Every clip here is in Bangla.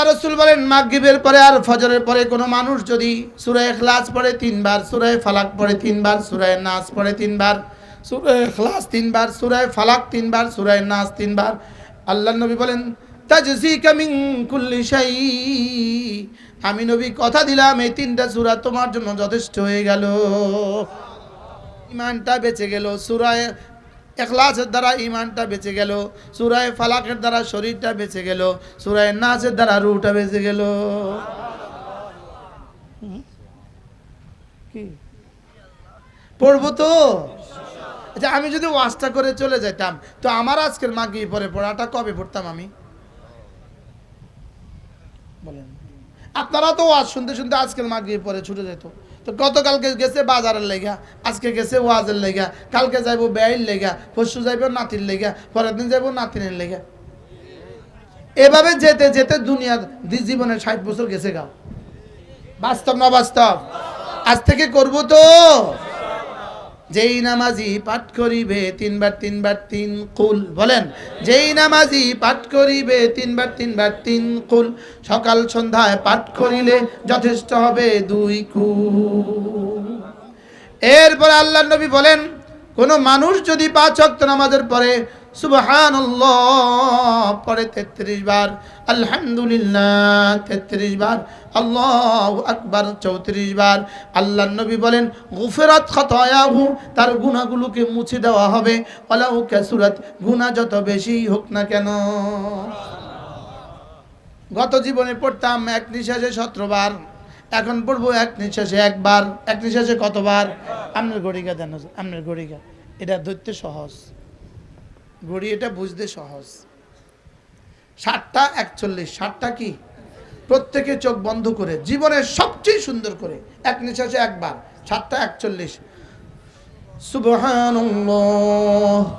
আল্লাহ রসুল বলেন, মাগরিবের পরে আর ফজরের পরে কোনো মানুষ যদি সুরায় খ্লাস পড়ে তিনবার সুরায় ফালাক পড়ে তিনবার সুরায় নাচ পড়ে তিনবার সুরায় খ্লাস তিনবার সুরায় ফালাক তিনবার সুরায় নাচ তিনবার, আল্লাহ নবী বলেন তাজসি কামিং কুল্লি শাই। আমি নবী কথা দিলাম, এই তিনটা সুরা তোমার জন্য যথেষ্ট হয়ে গেল। ইমানটা বেঁচে গেল সুরায় এখলাসের দ্বারা ইমানটা বেঁচে গেল সুরায় ফালাকের দ্বারা শরীরটা বেঁচে গেল সুরায় নাচের দ্বারা রুটা বেঁচে গেল। কি? পড়ব তো? আচ্ছা আমি যদি ওয়াজটা করে চলে যেতাম তো আমার আজকের মাগি পরে পড়াটা কবে পড়তাম আমি? বলেন। আপনারা তো ওয়াজ শুনতে শুনতে আজকের মাগি পরে ছুটে যেত তো গতকালকে গেছে বাজারের লেগা, আজকে গেছে ওয়াজের লেগা, কালকে যাইব ব্যয়ের লেগা, পরশু যাইব নাতির লেগা, পরের দিন যাইব নাতিনের লেগা। এভাবে যেতে যেতে দুনিয়ার জীবনে ষাট বছর গেছে গাও বাস্তব না বাস্তব? আজ থেকে করব তো। যেই নামাজি পাঠ করিবে তিনবার তিনবার, তিন কুল, বলেন। যেই নামাজি পাঠ করিবে তিনবার তিনবার, তিন কুল, সকাল সন্ধ্যায় পাঠ করিলে যথেষ্ট হবে দুই কুল। এরপর আল্লাহ নবী বলেন, কোনো মানুষ যদি পাঁচ অক্ত নামাজের পরে সুবহানাল্লাহ। পরে তেত্রিশ বার, আলহামদুলিল্লাহ, তেত্রিশ বার, আল্লাহ আকবার, চৌত্রিশ বার। আল্লাহ নবী বলেন, গুফেরাত খতয়াহু তার গুণাগুলোকে মুছে দেওয়া হবে। ওলাউ কাসুরাত, গুনাহ যত বেশি হোক না কেন। গত জীবনে পড়তাম এক নিঃশ্বাসে সতেরোবার এখন পড়ব এক নিঃশ্বাসে একবার এক নিঃশ্বাসে কতবার আপনার গড়িকা দেন আপনার গড়িকা। এটা ধরতে সহজ। ঘড়ি, এটা বুঝতে সহজ। ষাটটা একচল্লিশ, ষাটটা কি? প্রত্যেকে চোখ বন্ধ করে, জীবনের সবচেয়ে সুন্দর করে, এক নিঃশ্বাসে একবার সাতটা একচল্লিশ। সুবহানাল্লাহ।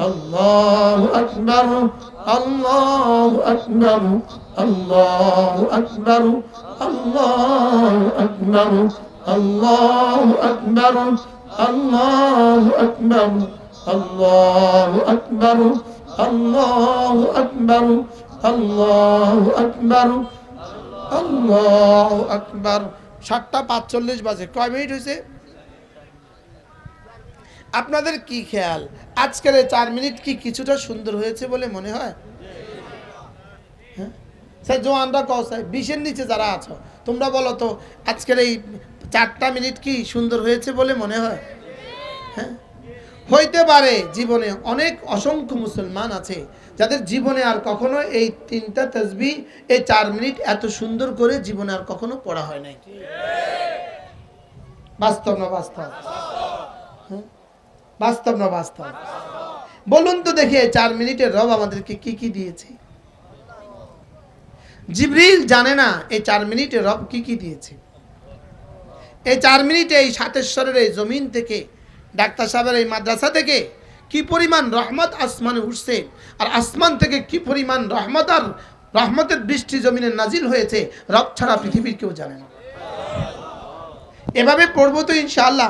الله أكبر الله أكبر الله أكبر الله أكبر الله أكبر الله أكبر الله أكبر الله أكبر সাতটা পাঁচচল্লিশ বাজে কয় মিনিট হয়েছে আপনাদের কি খেয়াল? আজকের এই চার মিনিট কি কিছুটা সুন্দর হয়েছে বলে মনে হয়? হ্যাঁ? স্যার, জোয়ানরা কও স্যার বিশের নিচে যারা আছো, তোমরা বলো তো, আজকের এই চারটা মিনিট কি সুন্দর হয়েছে বলে মনে হয়? হ্যাঁ? হইতে পারে জীবনে অনেক অসংখ্য মুসলমান আছে, যাদের জীবনে আর কখনো এই তিনটা তসবি, এই চার মিনিট এত সুন্দর করে জীবনে আর কখনো পড়া হয় নাই। বাস্তব না বাস্তব? বাস্তব না বাস্তব? বলুন তো দেখি চার মিনিটের রব আমাদেরকে কি কি দিয়েছে। জিবরিল জানে না এই চার মিনিটে রব কি কি দিয়েছে। এই চার মিনিটে এই সাতেশ্বরের এই জমিন থেকে, ডাক্তার সাহেবের এই মাদ্রাসা থেকে কি পরিমাণ রহমত আসমানে উঠছে আর আসমান থেকে কি পরিমাণ রহমত আর রহমতের বৃষ্টি জমিনে নাজিল হয়েছে, রব ছাড়া পৃথিবীর কেউ জানে না। এভাবে পড়ব তো ইনশাআল্লাহ।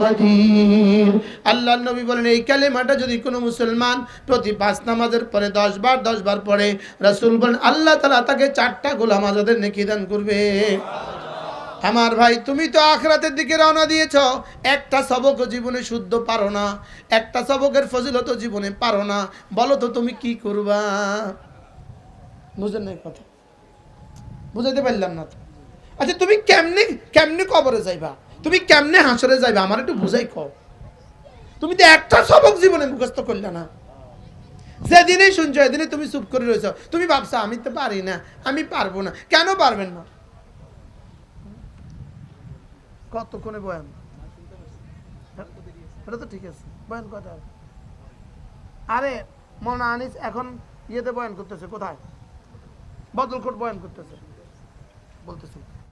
কাদির। আল্লাহ নবী বলেন, এই কালেমাটা যদি কোনো মুসলমান প্রতি পাঁচ নামাজের পরে দশ বার দশ বার পরে রাসুল বলেন, আল্লাহ তালা তাকে চারটা গোলাম আজাদের নেকি দান করবে। আমার ভাই, তুমি তো আখরাতের দিকে রওনা দিয়েছ। একটা সবক জীবনে শুদ্ধ পারো না, একটা সবকের ফজিলত জীবনে পারো না। বলো তো তুমি কি করবা? বুঝলেন না কথা? বুঝাইতে পারলাম না আচ্ছা তুমি কেমনি কেমনি কবরে যাইবা? তুমি কেমনে হাসরে যাইবা? আমার একটু বুঝাই কও। তুমি তো একটা সবক জীবনে মুখস্থ করলে না। যেদিনেই শুনছো এদিনে তুমি চুপ করে রয়েছ। তুমি ভাবছ, আমি তো পারি না, আমি পারব না। কেন পারবেন না? কতক্ষণে বয়ান? এটা তো ঠিক আছে। বয়ান কটা আরে মনা আনিস এখন ইয়েতে বয়ান করতেছে, কোথায়? বদলকোট বয়ান করতেছে। বলতেছে।